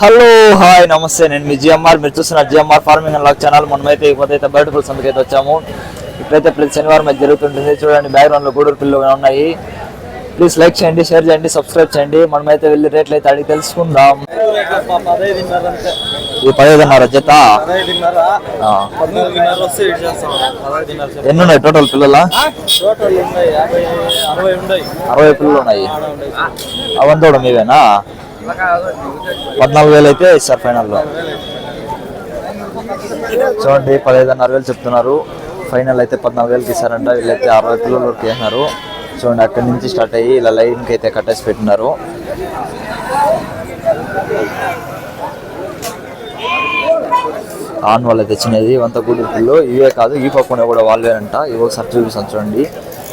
Hello hi నమస్తే నేను మీ GMR. మీరు చూస్తున్నారు GMR farming and lock channel. మనమైతే ఇప్పుడైతే బయట పులుసు అందుకైతే వచ్చాము. ఇప్పుడైతే ప్రతి శనివారం అయితే జరుగుతుంటుంది. చూడండి బ్యాక్గ్రౌండ్లో గూడూరు పిల్లలు ఉన్నాయి. ప్లీజ్ లైక్ చేయండి షేర్ చేయండి సబ్స్క్రైబ్ చేయండి. మనమైతే వెళ్ళి రేట్లు అయితే అడిగి తెలుసుకుందాం. ఇది పదిహేదున్నర జత. ఎన్ని ఉన్నాయి టోటల్ పిల్లల? అరవై పిల్లలు ఉన్నాయి. అవంతా కూడా మీవేనా? పద్నాలుగు వేలు అయితే ఇస్తారు ఫైనల్లో చూడండి పదహైదున్నర వేలు చెప్తున్నారు. ఫైనల్ అయితే పద్నాలుగు వేలకి ఇస్తారంట. వీళ్ళైతే అరవై కిలోల వరకు వేసినారు చూడండి అక్కడి నుంచి స్టార్ట్ అయ్యి ఇలా లైన్కి అయితే కట్టేసి పెట్టినారు. ఆన్ వాళ్ళు తెచ్చినది ఇవంతా గుడి ఇవే కాదు ఈ పక్కన కూడా వాళ్ళేనంట. ఇవి ఒకసారి చూపిస్తాను చూడండి.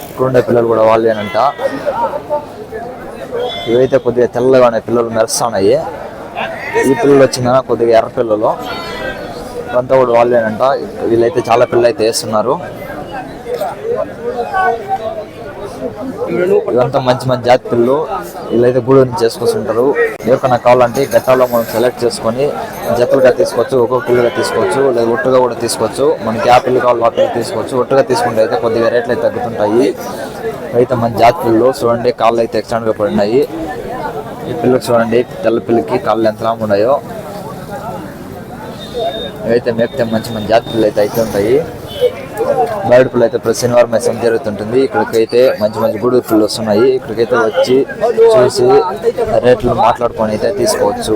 ఇక్కడ ఉండే పిల్లలు కూడా వాళ్ళేనంట. ఇవైతే కొద్దిగా తెల్లగా ఉన్నాయి పిల్లలు మెరుస్తున్నాయి ఈ పిల్లలు వచ్చిందా? కొద్దిగా ఎర్ర పిల్లలు. ఇవంతా కూడా వాళ్ళేనంట. వీళ్ళైతే చాలా పిల్లలు అయితే వేస్తున్నారు. ఇదంతా మంచి మంచి జాతి పిల్లలు వీళ్ళైతే గూడు నుంచి చేసుకొస్తుంటారు ఎవరికైనా కావాలంటే గట్టాలో మనం సెలెక్ట్ చేసుకొని జతలుగా తీసుకోవచ్చు ఒక్కొక్క పిల్లగా తీసుకోవచ్చు లేదా ఒట్టుగా కూడా తీసుకోవచ్చు. మనకి ఆ పిల్లలు కావాలి ఆ పిల్లలు తీసుకోవచ్చు. ఒట్టుగా తీసుకుంటే అయితే కొద్దిగా రేట్లు అయితే తగ్గుతుంటాయి. అయితే మంచి జాతి పిల్లలు చూడండి కాళ్ళు అయితే ఎక్స్టాండ్గా పడినాయి. ఈ పిల్లకి చూడండి తెల్ల పిల్లకి కాళ్ళు ఎంత లాంగ్ ఉన్నాయో. ఇవైతే మేపితే మంచి మంచి జాతి పిల్లలు అయితే అయితే ఉంటాయి. పిల్లలు అయితే ప్రతి శనివారం సంత జరుగుతుంటుంది. ఇక్కడికైతే మంచి మంచి గూడూరు పిల్లలు వస్తున్నాయి. ఇక్కడికైతే వచ్చి చూసి రేట్లు మాట్లాడుకొని అయితే తీసుకోవచ్చు.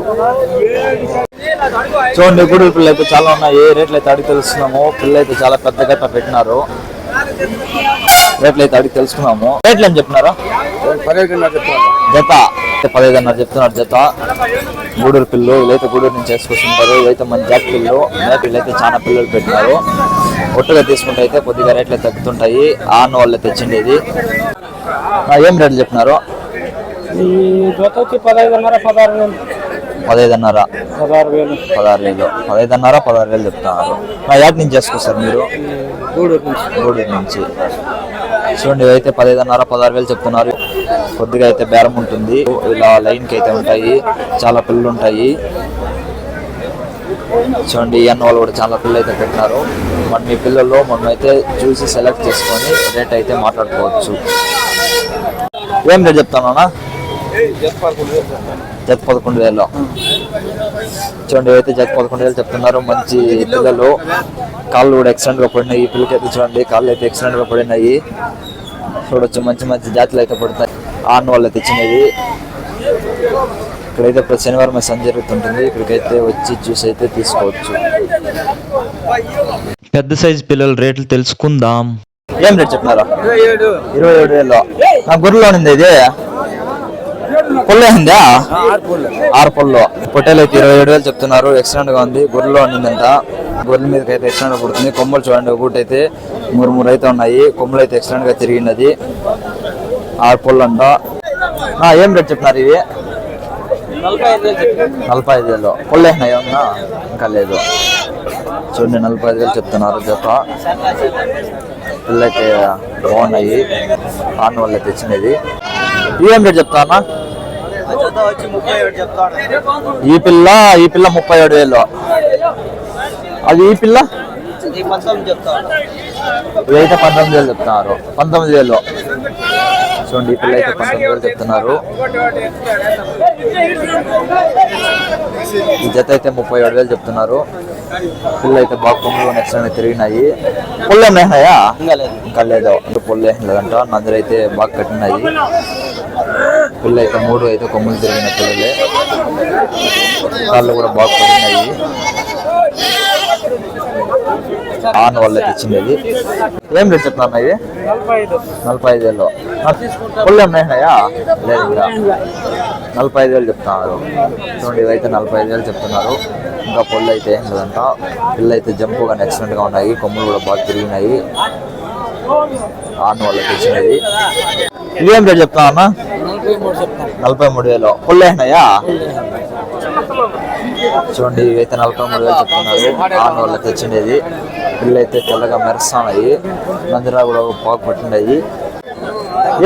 చూడండి గూడూరు పిల్లలు అయితే చాలా ఉన్నాయి. రేట్లు అయితే అడిగి తెలుస్తున్నాము పిల్లలు అయితే చాలా పెద్ద గట్ట పెట్టినారు. రేట్లు అయితే అడిగి తెలుసుకున్నాము. రేట్లు ఏం చెప్పినారా జత. పదిహేదున్నర చెప్తున్నారు జత. గూడూరు పిల్లలు వీళ్ళైతే గూడూరు నుంచి వేసుకొస్తుంటారు. ఇవైతే మంచి జాతి పిల్లలు మేకలు అయితే చాలా పిల్లలు పెట్టినారు. ఒట్టుగా తీసుకుంటే అయితే కొద్దిగా రేట్లు తగ్గుతుంటాయి. ఆన్ వాళ్ళు తెచ్చింది ఇది ఏం రేట్లు చెప్పినారు? వచ్చి పదహైదున్నర పదహారు వేలు. పదహైదున్నర. పదహారు వేలు. చెప్తున్నారు. నా యాడ్ నుంచి చేసుకొస్తారు మీరు? గూడూరు నుంచి. గూడూరు నుంచి. చూడండి ఇవైతే పదహైదున్నర పదహారు వేలు చెప్తున్నారు. కొద్దిగా అయితే బేరం ఉంటుంది. ఇలా లైన్కి అయితే ఉంటాయి. చాలా పిల్లలు ఉంటాయి. చూడండి ఈ అన్న వాళ్ళు కూడా చాలా పిల్లలు అయితే పెట్టినారు. మరి మీ పిల్లల్లో మనం అయితే చూసి సెలెక్ట్ చేసుకొని రేట్ అయితే మాట్లాడుకోవచ్చు. ఏం రేట్ చెప్తానన్నా జత పదకొండు వేలు. చూడండి అయితే జత పదకొండు వేలు చెప్తున్నారు మంచి పిల్లలు కాళ్ళు కూడా ఎక్సలెంట్గా పడినాయి. ఈ పిల్లకి అయితే చూడండి కాళ్ళు అయితే ఎక్సలెంట్గా పడినాయి. చూడొచ్చు మంచి మంచి జాతులు అయితే పడతాయి. ఆన్ వాళ్ళు అయితే ఇచ్చినవి ఇక్కడైతే ప్రతి శనివారం సంజ జరుగుతుంటుంది. ఇక్కడికైతే వచ్చి చూసి అయితే తీసుకోవచ్చు. పెద్ద సైజ్ పిల్లల రేట్లు తెలుసుకుందాం. ఏం రేట్ చెప్పినారా? ఇరవై ఏడు వేలు. నా గొర్రెలో ఉంది ఇది? పొల్లేసిందా ఆరు పొల్లు. పొట్టేలు అయితే ఇరవై ఏడు వేలు చెప్తున్నారు. ఎక్సలెంట్గా ఉంది. గొర్రెలో ఉండిందంట. గొర్రెల మీదకి అయితే ఎక్సలెంట్గా పుడుతుంది. కొమ్మలు చూడండి ఒకటి అయితే మూడు మూడు అయితే ఉన్నాయి. కొమ్మలు అయితే ఎక్సలెంట్గా తిరిగినది. ఆరు పొల్లు అంట ఆ, ఏం రేట్ చెప్పినారు ఇవి? నలభై ఐదు వేలు. పొల్లేసినాయి ఏమన్నా ఇంకా లేదు. చూడండి నలభై ఐదు వేలు చెప్తున్నారు జత. పిల్లలైతే బాగున్నాయి. ఆన్ వాళ్ళు తెచ్చినది ఏం రేట్ చెప్తానా ఈ పిల్ల ఈ పిల్ల ముప్పై ఏడు వేలు. అది ఈ పిల్ల? ఇదైతే పంతొమ్మిది వేలు చెప్తున్నారు. పంతొమ్మిది వేలు. చూడండి ఈ పిల్ల అయితే పంతొమ్మిది వేలు చెప్తున్నారు. ఈ జత అయితే ముప్పై ఏడు వేలు చెప్తున్నారు. పిల్ల అయితే బాగా కొమ్ములు నెక్స్ట్ తిరిగినాయి. పుల్లు ఏమైనాయా ఇంకా లేదు. ఇంకా లేదు. ఇంకా పుల్లు ఏం లేదంట నందులు అయితే బాగా కట్టినాయి. పిల్ల అయితే మూడు అయితే కొమ్ములు తిరిగిన పిల్లలే. కాళ్ళు కూడా బాగా పడినాయి ఆన్ వాళ్ళే తెచ్చినది ఏం రేట్ చెప్తున్నా ఇది? నలభై ఐదు. వేలు. పుల్లు ఏమైనాయా లేదు ఇంకా. నలభై ఐదు వేలు చెప్తున్నారు. చూడండి ఇవైతే నలభై ఐదు వేలు చెప్తున్నారు. ఇంకా పొల్లు అయితే ఏం లేదంట. పిల్ల అయితే జంపుగా ఎక్సలెంట్గా ఉన్నాయి. కొమ్ములు కూడా బాగా తిరిగినాయి. ఆన్ వాళ్ళకి తెచ్చినది ఇవేం రేట్ చెప్తా అన్న? నలభై మూడు వేలు. పుల్లు అయినాయా. చూడండి ఇవైతే నలభై మూడు వేలు చెప్తున్నారు. ఆన్ వాళ్ళకి తెచ్చినది పిల్ల అయితే తెల్లగా మెరుస్తున్నాయి. నందిరా కూడా బాగా పట్టినాయి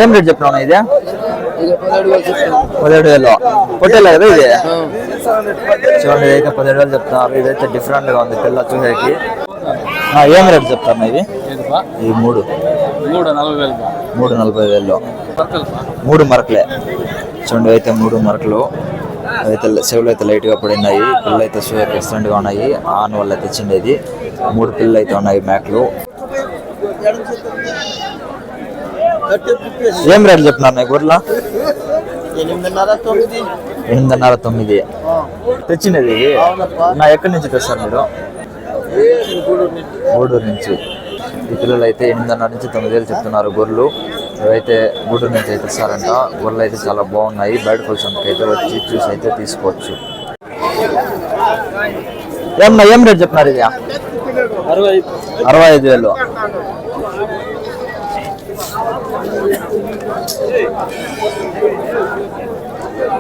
ఏం రేట్ చెప్పినా ఇది? పదిహేడు వేలు. పొట్టేలే కదా ఇది? చూడండి ఇదైతే పదిహేడు వేలు చెప్తున్నారు. ఇదైతే డిఫరెంట్గా ఉంది పిల్ల చూసేకి. ఏం రేట్ చెప్తారు ఇది ఈ మూడు. మూడు నలభై వేలు మూడు నలభై వేలు. మూడు మరకలే. చూడండి అయితే మూడు మరకలు. అయితే చెవులు అయితే లైట్గా పడినాయి పిల్లలు అయితే సూయర్ ఎక్సలెంట్గా ఉన్నాయి. ఆన్ వల్ల చిన్నది మూడు పిల్లలు అయితే ఉన్నాయి మేకలు ఏం రేట్లు చెప్పినారు నీ గొర్రెల ఎనిమిదిన్నర తొమ్మిది. తెచ్చినది? నా ఎక్కడి నుంచి తెస్తారు మీరు? గూడూరు నుంచి. ఈ పిల్లలు అయితే ఎనిమిదిన్నర నుంచి తొమ్మిది వేలు చెప్తున్నారు గొర్రెలు. ఇవైతే గూడూరు నుంచి అయితే తెస్తారంట గొర్రెలు అయితే చాలా బాగున్నాయి. బయట ఫంక్షన్కి అయితే వచ్చి చూసి అయితే తీసుకోవచ్చు. ఏమన్నా ఏం రేట్ చెప్తున్నారు ఇది అరవై ఐదు వేలు.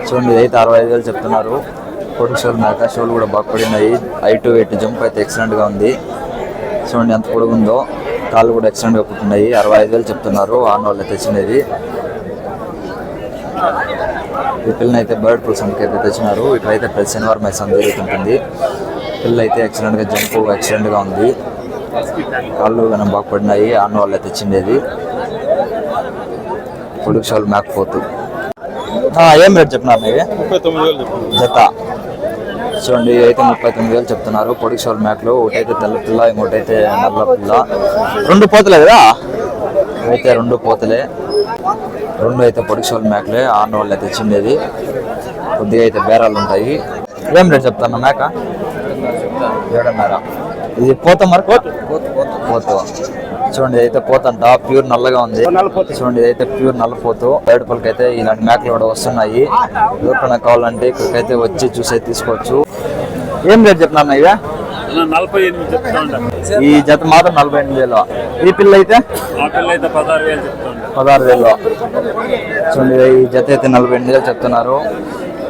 చూడండి ఇదైతే అరవై ఐదు వేలు చెప్తున్నారు. పొడుగు షోలు మేక షోలు కూడా బాగా పడినాయి. ఐ టు ఎయిట్ జంప్ అయితే ఎక్సలెంట్గా గా ఉంది. చూడండి ఎంత పొడుగుందో. కాళ్ళు కూడా గా పుట్టినాయి అరవై ఐదు వేలు చెప్తున్నారు. ఆన్ వాళ్ళు తెచ్చినది ఈ పిల్లని అయితే బర్డ్ సంతకి అయితే తెచ్చినారు. ఇక్కడైతే ప్రతి శనివారం అయితే సంత జరుగుతుంటుంది. పిల్ల అయితే ఎక్సలెంట్గా జంప్ ఎక్సలెంట్గా ఉంది. కాళ్ళు కానీ బాగా పడినాయి. ఆన్ వాళ్ళు తెచ్చిండేది. పొడుగు షాల్ మేకపోతు ఏం రేట్ చెప్పినారు మీవి? జత. చూడండి అయితే ముప్పై తొమ్మిది వేలు చెప్తున్నారు. పొడికి షోల్ మేకలు ఒకటైతే తెల్ల పిల్ల ఇంకోటైతే నల్ల పిల్ల. రెండు పోతలే కదా? అయితే రెండు పోతలే. రెండు అయితే పొడికి షోల్ మేకలే ఆన్న వాళ్ళు అయితే తెచ్చిండేది కొద్దిగా అయితే బేరాలు ఉంటాయి. ఏం రేట్ చెప్తాను మేక ఏడున్నర. ఇది పోత మరి? పోతు. చూడండి అయితే పోతంట ప్యూర్ నల్లగా ఉంది. చూడండి ఇదైతే ప్యూర్ నల్లపోతు. బయట పళ్ళకి అయితే ఇలాంటి మేకలు కూడా వస్తున్నాయి. ఎవరికైనా కావాలంటే ఇక్కడికైతే వచ్చి చూసే తీసుకోవచ్చు. ఏం రేట్ చెప్తున్నా ఇవే? నలభై ఎనిమిది చెప్తా ఉంటాను ఈ జత మాత్రం నలభై ఎనిమిది వేలు. ఈ పిల్ల అయితే? పదహారు వేలు పదహారు చూడండి ఈ జత అయితే నలభై ఎనిమిది వేలు చెప్తున్నారు.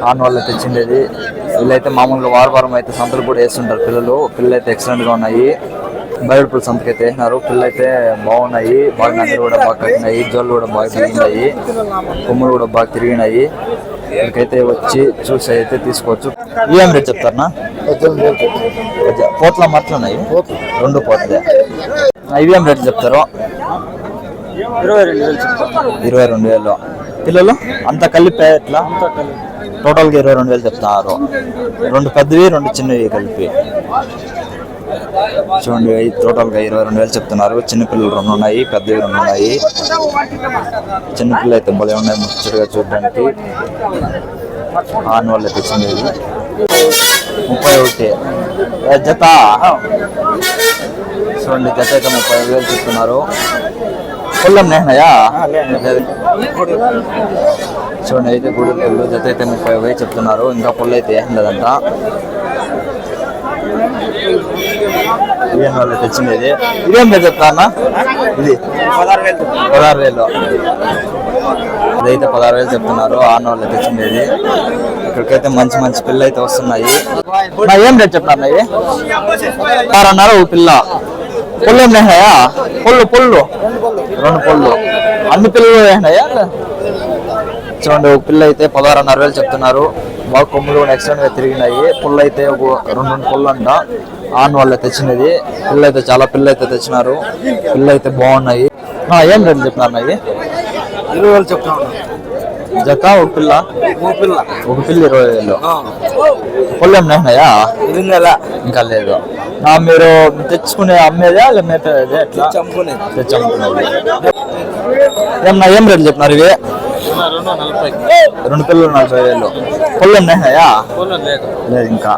ఆన్ వాళ్ళు తెచ్చిండేది. వీళ్ళైతే మామూలుగా వారం వారం అయితే సంతలు కూడా వేస్తుంటారు పిల్లలు. పిల్లలు అయితే excellent గా ఉన్నాయి. బయటపుల్ సంతకి అయితే వేసినారు. పిల్లలు అయితే బాగున్నాయి. బాగా నగలు కూడా బాగా కట్టినాయి. జోళ్ళు కూడా బాగా తిరిగినాయి. కొమ్ములు కూడా బాగా తిరిగినాయి. ఇక్కడికైతే వచ్చి చూసి అయితే తీసుకోవచ్చు. ఏం రేట్ చెప్తారనా పోట్ల మట్లున్నాయి రెండు పోట్లే. ఇవి ఏం రేట్ చెప్తారు? ఇరవై రెండు వేలు ఇరవై రెండు వేలు. పిల్లలు అంత కలిపి ఎట్లా? టోటల్గా ఇరవై రెండు వేలు చెప్తున్నారు రెండు పెద్దవి రెండు చిన్నవి కలిపి. చూడండి ఈ టోటల్గా ఇరవై రెండు వేలు చెప్తున్నారు. చిన్న పిల్లలు రెండు ఉన్నాయి పెద్దవి రెండు ఉన్నాయి. చిన్న పిల్లలు అయితే భలే ఉన్నాయి ముచ్చటగా చూడడానికి. ఆన్ వాళ్ళు తెచ్చింది ముప్పై ఒకటి. జత? చూడండి జత అయితే ముప్పై ఐదు వేలు చెప్తున్నారు. కొల్లం నేనయా చూడండి అయితే గుడి పిల్లలు జత అయితే ముప్పై వేలు చెప్తున్నారు. ఇంకా పుల్ల అయితే ఏం లేదంట ఇదేం వాళ్ళు తెచ్చింది ఇది. ఇదేం చెప్తా అన్న? ఇది. పదహారు వేలు పదహారు వేలు. ఇదైతే పదహారు వేలు చెప్తున్నారు ఆన్న వాళ్ళు తెచ్చిండేది ఇక్కడికైతే మంచి మంచి పిల్లలు అయితే వస్తున్నాయి ఏం రేట్ చెప్తున్నారు ఇవి ఆరన్నర ఓ పిల్ల. పుల్లు ఏం లేనాయా? పుల్లు పుల్లు. రెండు పుల్లు. అన్ని పిల్లలు వేసినాయా చూడండి ఒక పిల్ల అయితే పదహారున్నర వేలు చెప్తున్నారు. బాగా కొమ్ములు ఎక్సలెంట్గా తిరిగినాయి. పుల్ల అయితే ఒక రెండు రెండు పుల్లు అంట ఆన్ వాళ్ళ తెచ్చినది. పిల్ల అయితే చాలా పిల్ల అయితే తెచ్చినారు. పిల్ల అయితే బాగున్నాయి ఏం రేట్లు చెప్పినారు ఇవి ఇరవై వేలు చెప్తాను జత ఒక పిల్ల? మూడు పిల్ల. ఒక పిల్ల ఇరవై వేలు. పుల్ల ఏం లేనాయా ఇంకా లేదు. మీరు తెచ్చుకునే అమ్మేదా ఎట్లా? తెచ్చి అమ్ముకునేది. ఏమన్నా ఏం రేట్లు చెప్పినారు ఇవి? రెండు పిల్లలు నలభై వేలు. లేనాయా ఫోన్లో లేదు. ఇంకా.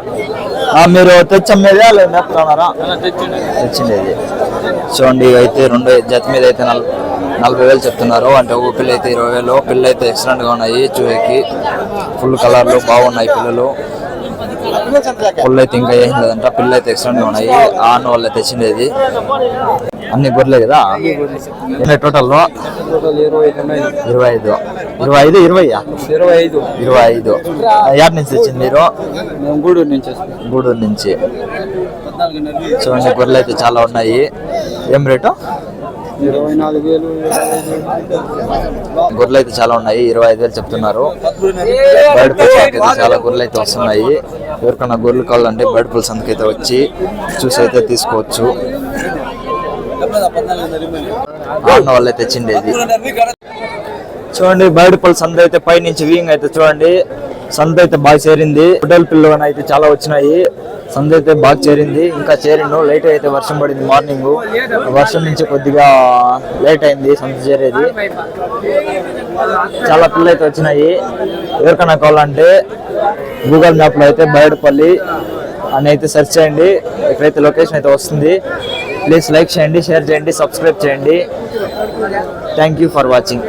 ఆ, మీరు తెచ్చమ్మేదా లేదా మేపుతున్నారా తెచ్చిండి. తెచ్చిండేది. చూడండి అయితే రెండు జత మీద అయితే నల్ నలభై వేలు చెప్తున్నారు. అంటే ఒక పిల్ల అయితే ఇరవై వేలు పిల్ల అయితే ఎక్సలెంట్గా ఉన్నాయి చూయకి ఫుల్ కలర్లు బాగున్నాయి పిల్లలు. పుల్ల అయితే ఇంకా ఏం లేదంట. పిల్ల అయితే ఎక్సలెంట్గా ఉన్నాయి. ఆన్ వాళ్ళు తెచ్చిండేది. అన్ని గొర్రెలే కదా? టోటల్ ఇరవై ఐదు. ఇరవై ఐదు ఇరవై ఇరవై ఐదు. ఇరవై ఐదు. యాడ్ నుంచి తెచ్చింది మీరు? గూడూరు నుంచి గూడూరు నుంచి. చూడండి గొర్రెలు అయితే చాలా ఉన్నాయి. ఏం రేటు? ఇరవై నాలుగు వేలు గొర్రెలు అయితే చాలా ఉన్నాయి. ఇరవై ఐదు వేలు చెప్తున్నారు. బయట పులుసకి అయితే చాలా గొర్రెలు అయితే వస్తున్నాయి. ఎవరికన్నా గొర్రెలు కావాలంటే బయట పులుసు అందుకైతే వచ్చి చూసి అయితే తీసుకోవచ్చు. ఆడిన వాళ్ళే తెచ్చిండేది. చూడండి బయట పళ్ళు సంత అయితే పై నుంచి వీయింగ్ అయితే చూడండి. సంత అయితే బాగా చేరింది. గుడ్డల పిల్లలు అయితే చాలా వచ్చినాయి. సంత అయితే బాగా చేరింది. ఇంకా చేరిండు. లేట్ అయితే వర్షం పడింది మార్నింగ్ వర్షం నుంచి కొద్దిగా లేట్ అయింది సంత చేరేది. చాలా పిల్లలు అయితే వచ్చినాయి. ఎవరికైనా కావాలంటే గూగుల్ మ్యాప్లో అయితే బయటపల్లి అని అయితే సెర్చ్ చేయండి. ఇక్కడైతే లొకేషన్ అయితే వస్తుంది. ప్లీజ్ లైక్ చేయండి షేర్ చేయండి సబ్స్క్రైబ్ చేయండి. Thank you for watching